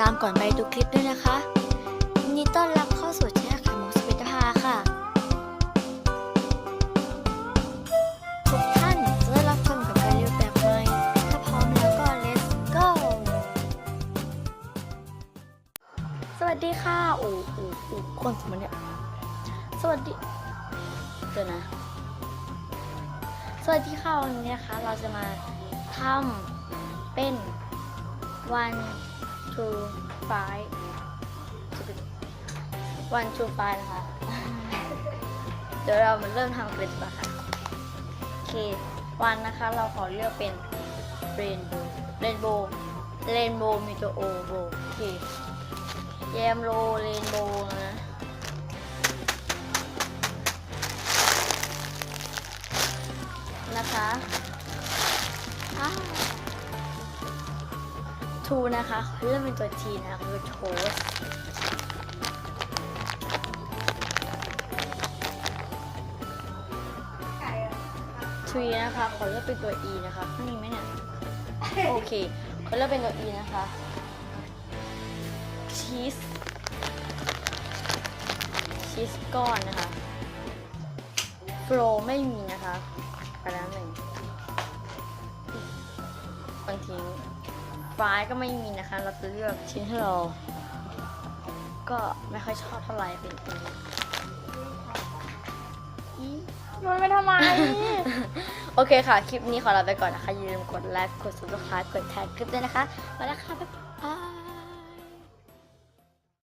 ตามก่อนไปดูคลิปด้วยนะคะยินดีต้อนรับเข้าสู่ช่องไข่มุกสปิตภาค่ะ ทุกท่านจะได้รับชมกับการรีวิวแบบใหม่ถ้าพร้อมแล้วก็ let's go สวัสดีค่ะโอ้โอ้โอ้คนสมันเนี่ยสวัสดีเดี๋ยวนะ สวัสดีค่ะวันนี้นะคะ เราจะมาทำเป็น one two five one two five นะคะ เดี๋ยวเรามาเริ่มทำกันเลยดีกว่าค่ะ โอเค วันนะคะเราขอเลือกเป็น rainbow rainbow rainbow มีตัว o โบโอเคแยมโล rainbow นะ นะคะ ทูนะคะเริ่มเป็นตัวทีนะคะคือโทสทรีนะคะขอเลือกเป็นตัว E นะคะมีไหมเนี่ยโอเคขอเลือกเป็นตัว E นะคะชีสชีสก้อนนะคะโฟลไม่มีนะคะไปแล้วหนึ่งบางที ฟรายก็ไม่มีนะคะ เราจะเลือกชิ้นที่เรา ก็ไม่ค่อยชอบเท่าไหร่เป็นตัวนี้มันไม่ทำไม โอเคค่ะ คลิปนี้ขอลาไปก่อนนะคะ อย่าลืมกดไลค์ กดซับสไคร b e กดแท็กคลิปด้วยนะคะ มาแล้วค่ะ บ๊ายบาย